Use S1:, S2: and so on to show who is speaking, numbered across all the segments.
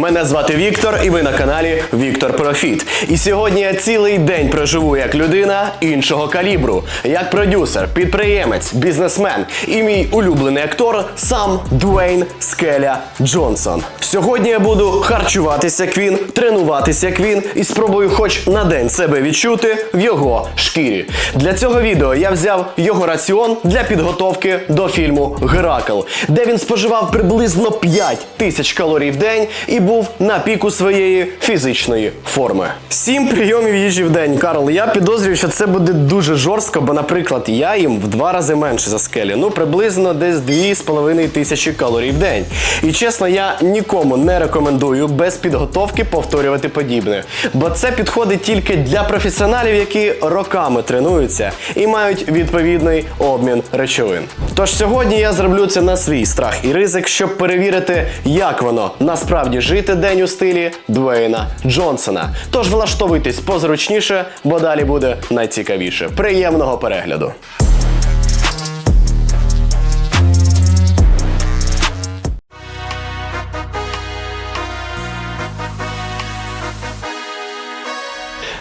S1: Мене звати Віктор, і ви на каналі Віктор Профіт. І сьогодні я цілий день проживу як людина іншого калібру, як продюсер, підприємець, бізнесмен і мій улюблений актор сам Дуейн Скеля Джонсон. Сьогодні я буду харчуватися як він, тренуватися як він і спробую хоч на день себе відчути в його шкірі. Для цього відео я взяв його раціон для підготовки до фільму Геракл, де він споживав приблизно 5 тисяч калорій в день і був на піку своєї фізичної форми. Сім прийомів їжі в день, Карл. Я підозрюю, що це буде дуже жорстко, бо, наприклад, я їм в два рази менше за скелі. Ну, приблизно десь 2,5 тисячі калорій в день. І чесно, я нікому не рекомендую без підготовки повторювати подібне. Бо це підходить тільки для професіоналів, які роками тренуються і мають відповідний обмін речовин. Тож сьогодні я зроблю це на свій страх і ризик, щоб перевірити, як воно насправді жити день у стилі Двейна Джонсона. Тож влаштовуйтесь позручніше, бо далі буде найцікавіше. Приємного перегляду!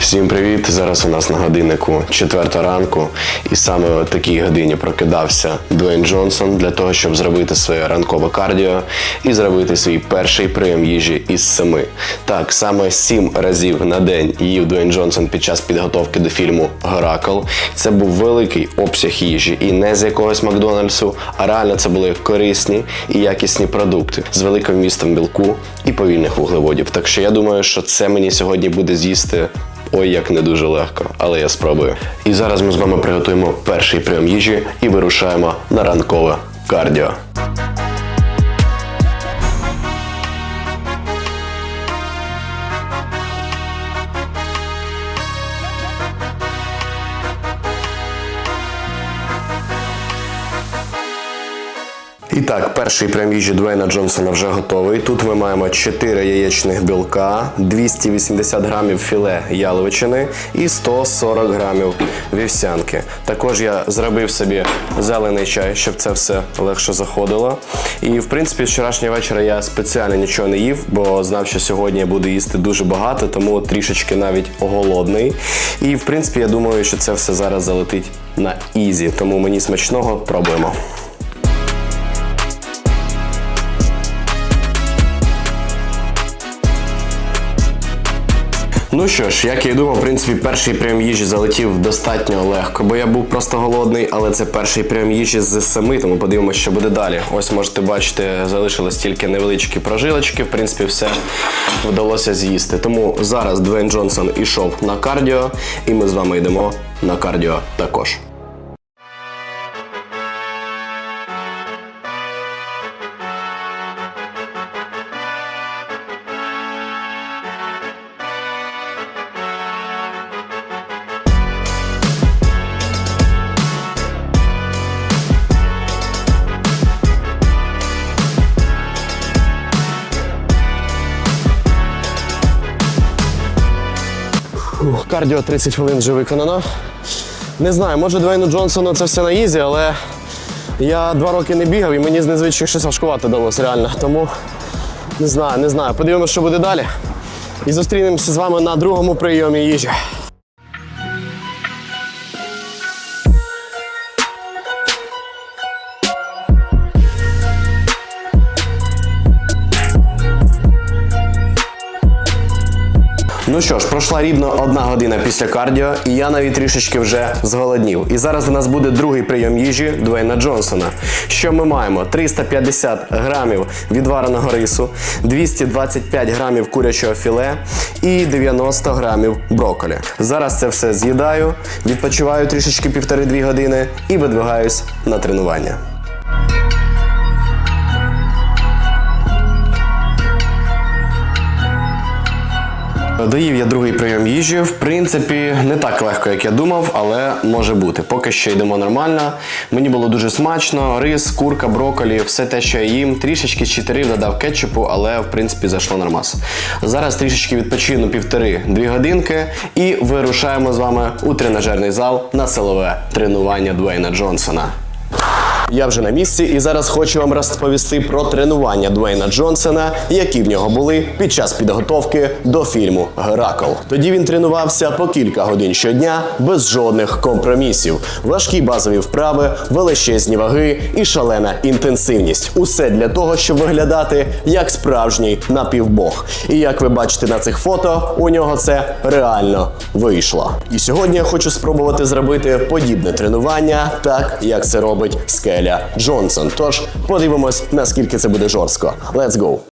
S1: Всім привіт! Зараз у нас на годиннику четверта ранку, і саме о такій годині прокидався Дуейн Джонсон для того, щоб зробити своє ранкове кардіо і зробити свій перший прийом їжі із семи. Так, саме сім разів на день їв Дуейн Джонсон під час підготовки до фільму Геракл. Це був великий обсяг їжі, і не з якогось Макдональдсу, а реально це були корисні і якісні продукти з великим вмістом білку і повільних вуглеводів. Так що я думаю, що це мені сьогодні буде з'їсти. Ой, як не дуже легко, але я спробую. І зараз ми з вами приготуємо перший прийом їжі і вирушаємо на ранкове кардіо. І так, перший прям їжі Дуейна Джонсона вже готовий. Тут ми маємо 4 яєчних білка, 280 грамів філе яловичини і 140 грамів вівсянки. Також я зробив собі зелений чай, щоб це все легше заходило. І в принципі, з вчорашнього вечора я спеціально нічого не їв, бо знав, що сьогодні я буду їсти дуже багато, тому трішечки навіть голодний. І в принципі, я думаю, що це все зараз залетить на ізі. Тому мені смачного пробуємо. Ну що ж, як я і думав, в принципі, перший прийом їжі залетів достатньо легко, бо я був просто голодний, але це перший прийом їжі з семи, тому подивимося, що буде далі. Ось можете бачити, залишилось тільки невеличкі прожилочки. В принципі, все вдалося з'їсти. Тому зараз Двейн Джонсон ішов на кардіо, і ми з вами йдемо на кардіо також. Кардіо 30 хвилин вже виконано. Не знаю, може Двейну Джонсону це все на ізі, але я два роки не бігав і мені з незвичайно щось важкувати далося реально. Тому не знаю, не знаю. Подивимося, що буде далі. І зустрінемося з вами на другому прийомі їжі. Ну що ж, пройшла рівно одна година після кардіо, і я навіть трішечки вже зголоднів. І зараз у нас буде другий прийом їжі Дуейна Джонсона. Що ми маємо? 350 грамів відвареного рису, 225 грамів курячого філе і 90 грамів брокколі. Зараз це все з'їдаю, відпочиваю трішечки півтори-дві години і видвигаюсь на тренування. Доїв я другий прийом їжі. В принципі, не так легко, як я думав, але може бути. Поки що йдемо нормально. Мені було дуже смачно. Рис, курка, брокколі, все те, що я їм. Трішечки з додав кетчупу, але в принципі зайшло нормас. Зараз трішечки відпочину півтори-дві годинки і вирушаємо з вами у тренажерний зал на силове тренування Дуейна Джонсона. Я вже на місці і зараз хочу вам розповісти про тренування Дуейна Джонсона, які в нього були під час підготовки до фільму Геракл. Тоді він тренувався по кілька годин щодня без жодних компромісів. Важкі базові вправи, величезні ваги і шалена інтенсивність. Усе для того, щоб виглядати як справжній напівбог. І як ви бачите на цих фото, у нього це реально вийшло. І сьогодні я хочу спробувати зробити подібне тренування, так як це робить Скеля Джонсон. Тож подивимось, наскільки це буде жорстко. Let's go!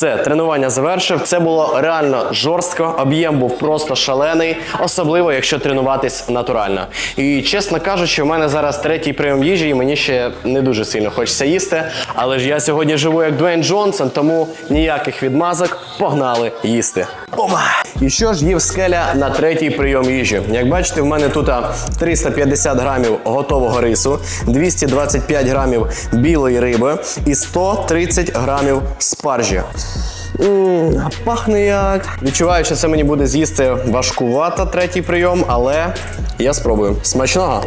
S1: Все, тренування завершив. Це було реально жорстко. Об'єм був просто шалений, особливо якщо тренуватись натурально. І чесно кажучи, в мене зараз третій прийом їжі, і мені ще не дуже сильно хочеться їсти. Але ж я сьогодні живу як Дуейн Джонсон, тому ніяких відмазок погнали їсти. Ома! І що ж їв скеля на третій прийом їжі? Як бачите, в мене тут а, 350 грамів готового рису, 225 грамів білої риби і 130 грамів спаржі. Пахне як. Відчуваю, що це мені буде з'їсти важкувато третій прийом, але я спробую. Смачного!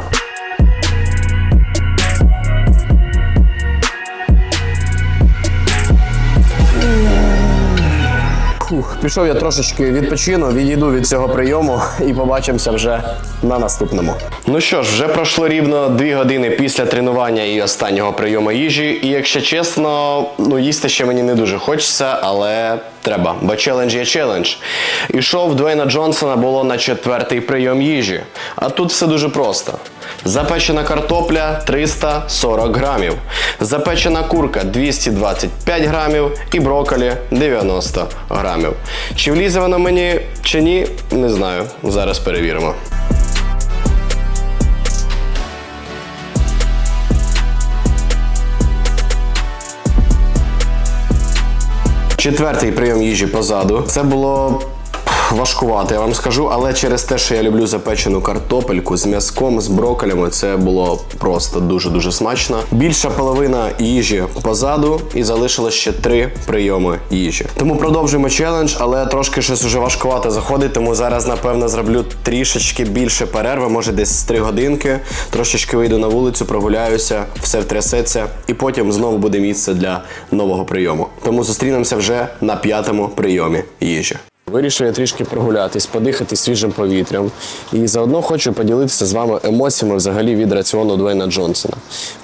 S1: Пішов я трошечки відпочину, відійду від цього прийому і побачимося вже на наступному. Ну що ж, вже пройшло рівно 2 години після тренування і останнього прийому їжі. І якщо чесно, ну їсти ще мені не дуже хочеться, але треба, бо челендж є челендж. Ішов Дуейна Джонсона було на четвертий прийом їжі. А тут все дуже просто. Запечена картопля 340 грамів, запечена курка 225 грамів і брокколі 90 грамів. Чи влізе воно мені чи ні, не знаю. Зараз перевіримо. Четвертий прийом їжі позаду. Це було важкувато, я вам скажу, але через те, що я люблю запечену картопельку з м'язком, з броколями, це було просто дуже-дуже смачно. Більша половина їжі позаду і залишилось ще три прийоми їжі. Тому продовжуємо челендж, але трошки щось уже важкувато заходить, тому зараз, напевно, зроблю трішечки більше перерви, може десь 3 годинки. Трошечки вийду на вулицю, прогуляюся, все втрясеться, і потім знову буде місце для нового прийому. Тому зустрінемося вже на п'ятому прийомі їжі. Вирішив я трішки прогулятись, подихати свіжим повітрям. І заодно хочу поділитися з вами емоціями взагалі від раціону Дуейна Джонсона.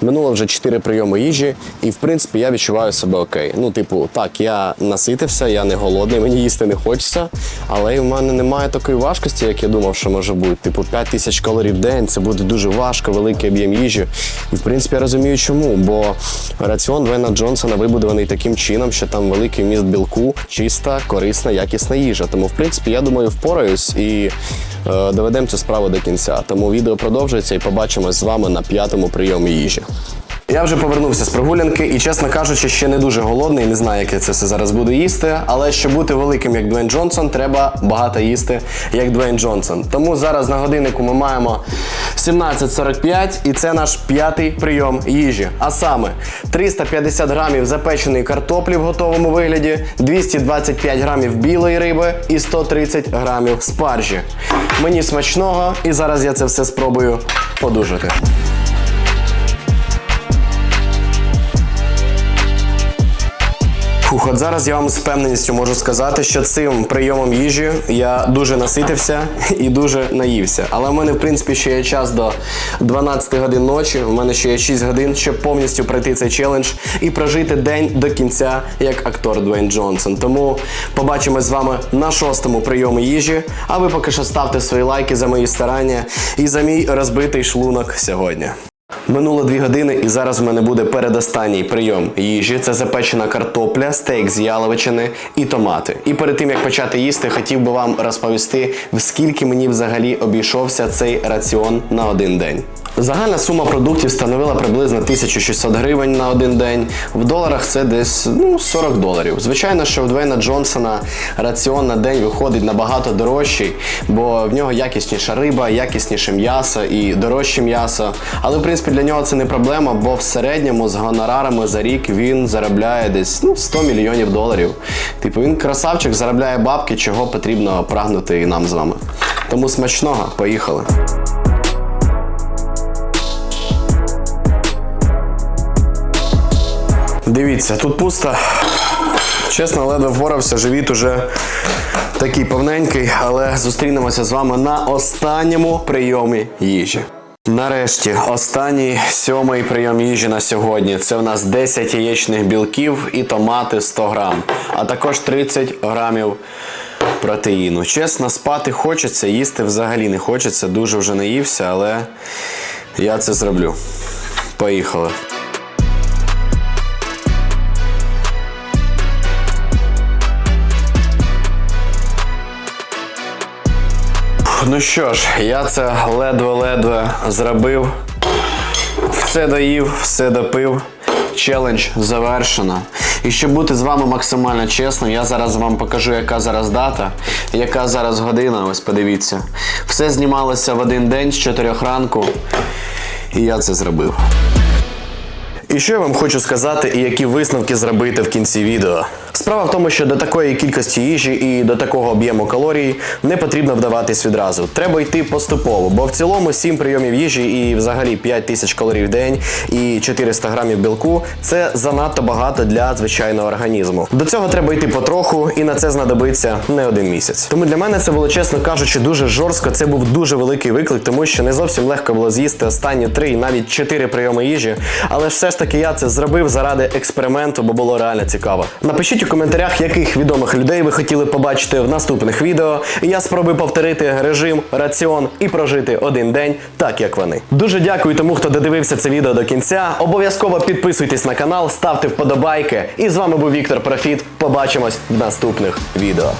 S1: Минуло вже 4 прийоми їжі, і в принципі я відчуваю себе окей. Ну, типу, так, я наситився, я не голодний, мені їсти не хочеться, але в мене немає такої важкості, як я думав, що може бути. Типу, 5 тисяч калорій в день, це буде дуже важко, великий об'єм їжі. І в принципі я розумію, чому. Бо раціон Дуейна Джонсона вибудований таким чином, що там великий вміст білку, чиста, корисна, якісна їжа. Тому, в принципі, я думаю, впораюсь і е, доведемо цю справу до кінця. Тому відео продовжується і побачимось з вами на п'ятому прийомі їжі. Я вже повернувся з прогулянки і, чесно кажучи, ще не дуже голодний, не знаю, як я це все зараз буду їсти. Але щоб бути великим, як Дуейн Джонсон, треба багато їсти, як Дуейн Джонсон. Тому зараз на годиннику ми маємо 17.45 і це наш п'ятий прийом їжі. А саме 350 грамів запеченої картоплі в готовому вигляді, 225 грамів білої риби і 130 грамів спаржі. Мені смачного, і зараз я це все спробую подужати. Фух, от зараз я вам з впевненістю можу сказати, що цим прийомом їжі я дуже наситився і дуже наївся. Але в мене, в принципі, ще є час до 12 годин ночі. У мене ще є 6 годин, щоб повністю пройти цей челендж і прожити день до кінця, як актор Дуейн Джонсон. Тому побачимось з вами на шостому прийомі їжі. А ви поки що ставте свої лайки за мої старання і за мій розбитий шлунок сьогодні. Минуло дві години, і зараз в мене буде передостанній прийом їжі. Це запечена картопля, стейк з яловичини і томати. І перед тим як почати їсти, хотів би вам розповісти, в скільки мені взагалі обійшовся цей раціон на один день. Загальна сума продуктів становила приблизно 1600 гривень на один день. В доларах це десь ну, 40 доларів. Звичайно, що в Двейна Джонсона раціон на день виходить набагато дорожчий, бо в нього якісніша риба, якісніше м'ясо і дорожче м'ясо. Але в принципі для нього це не проблема, бо в середньому з гонорарами за рік він заробляє десь ну, 100 мільйонів доларів. Типу він красавчик, заробляє бабки, чого потрібно прагнути і нам з вами. Тому смачного, поїхали. Дивіться, тут пусто. Чесно, ледве впорався, живіт уже такий повненький, але зустрінемося з вами на останньому прийомі їжі. Нарешті, останній сьомий прийом їжі на сьогодні. Це у нас 10 яєчних білків і томати 100 грам, а також 30 грамів протеїну. Чесно, спати хочеться, їсти взагалі не хочеться. Дуже вже наївся, але я це зроблю. Поїхали. Ну що ж, я це ледве-ледве зробив. Все доїв, все допив. Челендж завершено. І щоб бути з вами максимально чесним, я зараз вам покажу, яка зараз дата, яка зараз година. Ось подивіться. Все знімалося в один день з 4 ранку. І я це зробив. І що я вам хочу сказати, і які висновки зробити в кінці відео. Справа в тому, що до такої кількості їжі і до такого об'єму калорій не потрібно вдаватись відразу. Треба йти поступово, бо в цілому 7 прийомів їжі і взагалі 5 тисяч калорій в день і 400 грамів білку це занадто багато для звичайного організму. До цього треба йти потроху, і на це знадобиться не один місяць. Тому для мене це було, чесно кажучи, дуже жорстко. Це був дуже великий виклик, тому що не зовсім легко було з'їсти останні 3 і навіть 4 прийоми їжі. Але все ж таки я це зробив заради експерименту, бо було реально цікаво. Напишіть у коментарях, яких відомих людей ви хотіли побачити в наступних відео. І я спробую повторити режим, раціон і прожити один день, так як вони. Дуже дякую тому, хто додивився це відео до кінця. Обов'язково підписуйтесь на канал, ставте вподобайки. І з вами був Віктор Профіт. Побачимось в наступних відео.